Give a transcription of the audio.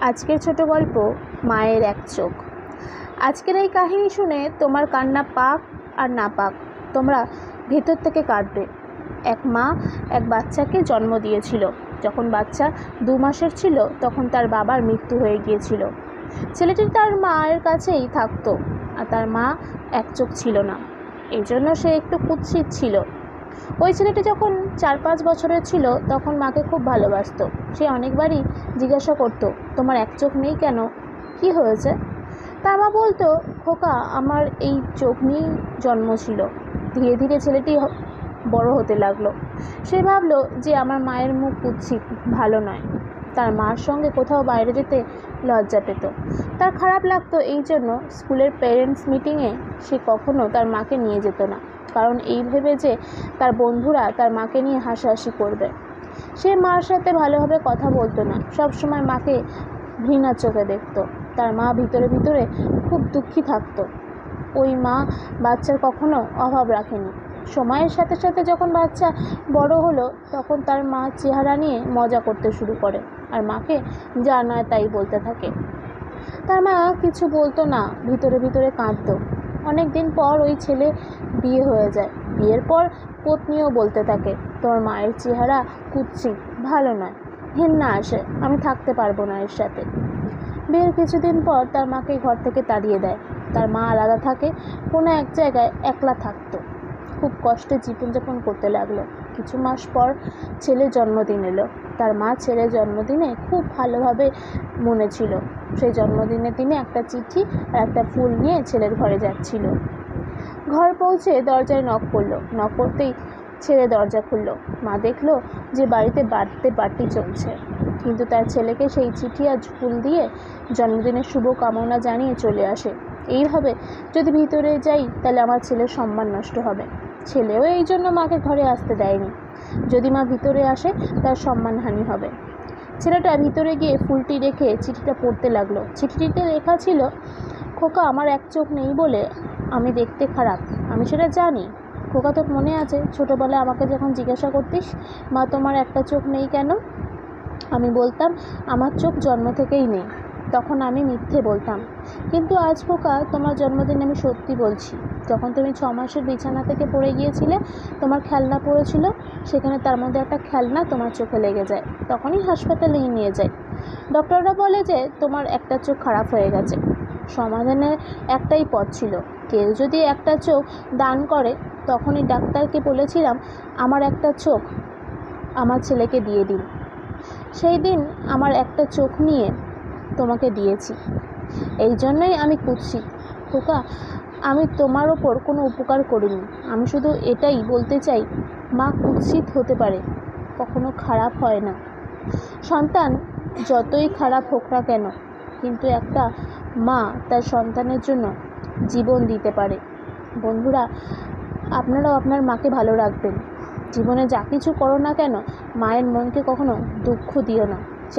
আজকের ছোট গল্প, মায়ের এক চোখ। আজকের এই কাহিনী শুনে তোমার কান্না পাক আর না পাক, তোমরা ভেতর থেকে কাঁদবে। এক মা এক বাচ্চাকে জন্ম দিয়েছিল। যখন বাচ্চা দু মাসের ছিল, তখন তার বাবার মৃত্যু হয়ে গিয়েছিল। ছেলেটি তার মায়ের কাছেই থাকতো, আর তার মা এক চোখ ছিল না। এই জন্য সে একটু কুৎসিত ছিল। ওই ছেলেটি যখন চার পাঁচ বছরের ছিল, তখন মাকে খুব ভালোবাসতো। সে অনেকবারই জিজ্ঞাসা করতো, তোমার এক চোখ নেই কেন? কি হয়েছে? তার মা বলতো, খোকা, আমার এই চোখ নিয়েই জন্ম ছিল। ধীরে ধীরে ছেলেটি বড় হতে লাগল। সে ভাবলো যে আমার মায়ের মুখ কুৎসিত ভালো নয়। তার মার সঙ্গে কোথাও বাইরে যেতে লজ্জা পেত। তার খারাপ লাগতো এই জন্য স্কুলের প্যারেন্টস মিটিংয়ে সে কখনো তার মাকে নিয়ে যেত না। কারণ এই ভেবে যে তার বন্ধুরা তার মাকে নিয়ে হাসাহাসি করবে। সে মার সাথে ভালোভাবে কথা বলতো না। সব সময় মাকে ঘৃণার চোখে দেখতো। তার মা ভিতরে ভিতরে খুব দুঃখী থাকতো। ওই মা বাচ্চার কখনো অভাব রাখেনি। সময়ের সাথে সাথে যখন বাচ্চা বড় হলো, তখন তার মা চেহারা নিয়ে মজা করতে শুরু করে আর মাকে যা নয় তাই বলতে থাকে। তার মা কিছু বলতো না, ভিতরে ভিতরে কাঁদতো। অনেক দিন পর ওই ছেলে বিয়ে হয়ে যায়। বিয়ের পর পত্নীও বলতে থাকে, তোর মায়ের চেহারা কুচ্ছি ভালো নয়। ঘেন্না আসে, আমি থাকতে পারব না এর সাথে। বিয়ের কিছুদিন পর তার মাকে ঘর থেকে তাড়িয়ে দেয়। তার মা আলাদা থাকে, কোনো এক জায়গায় একলা থাকতো। খুব কষ্টে জীবনযাপন করতে লাগল। কিছু মাস পর ছেলের জন্মদিন এলো। তার মা ছেলের জন্মদিনে খুব ভালোভাবে মনে ছিল। সেই জন্মদিনের দিনে একটা চিঠি আর একটা ফুল নিয়ে ছেলের ঘরে যাচ্ছিল। ঘর পৌঁছে দরজায় নক করল। নক করতেই ছেলে দরজা খুললো। মা দেখল যে বাড়িতে বাড়তে বাড়তি চলছে। কিন্তু তার ছেলেকে সেই চিঠি আর ফুল দিয়ে জন্মদিনের শুভ কামনা জানিয়ে চলে আসে। এইভাবে যদি ভিতরে যাই, তাহলে আমার ছেলের সম্মান নষ্ট হবে। ছেলেও এই জন্য মাকে ঘরে আসতে দেয়নি। যদি মা ভিতরে আসে, তার সম্মানহানি হবে। ছেলেটা ভিতরে গিয়ে ফুলটি রেখে চিঠিটা পড়তে লাগল। চিঠিটিতে লেখা ছিল, খোকা, আমার এক চোখ নেই বলে আমি দেখতে খারাপ। আমি সেটা জানি। খোকা, তোর মনে আছে? ছোটোবেলায় আমাকে যখন জিজ্ঞাসা করতিস, মা, তোমার একটা চোখ নেই কেন? আমি বলতাম, আমার চোখ জন্ম থেকেই নেই। তখন আমি মিথ্যে বলতাম। কিন্তু আজ খোকা, তোমার জন্মদিন আমি সত্যি বলছি। যখন তুমি ছ মাসের বিছানা থেকে পড়ে গিয়েছিলে, তোমার খেলনা পড়েছিল, সেখানে তার মধ্যে একটা খেলনা তোমার চোখে লেগে যায়। তখনই হাসপাতালে নিয়ে যায়। ডক্টররা বলে যে, তোমার একটা চোখ খারাপ হয়ে গেছে। সমাধানের একটাই পথ ছিল। কেউ যদি একটা চোখ দান করে, তখনই ডাক্তারকে বলেছিলাম, আমার একটা চোখ আমার ছেলেকে দিয়ে দিন। সেই দিন আমার একটা চোখ নিয়ে তোমাকে দিয়েছি। এই জন্যই আমি কুৎসিত খোকা, আমি তোমার ওপর কোনো উপকার করিনি। আমি শুধু এটাই বলতে চাই, মা কুৎসিত হতে পারে, কখনো খারাপ হয় না। সন্তান যতই খারাপ হোক না কেন, কিন্তু একটা মা তার সন্তানের জন্য জীবন দিতে পারে। বন্ধুরা, আপনারাও আপনার মাকে ভালো রাখবেন। জীবনে যা কিছু করো না কেন, মায়ের মনকে কখনো দুঃখ দিও না।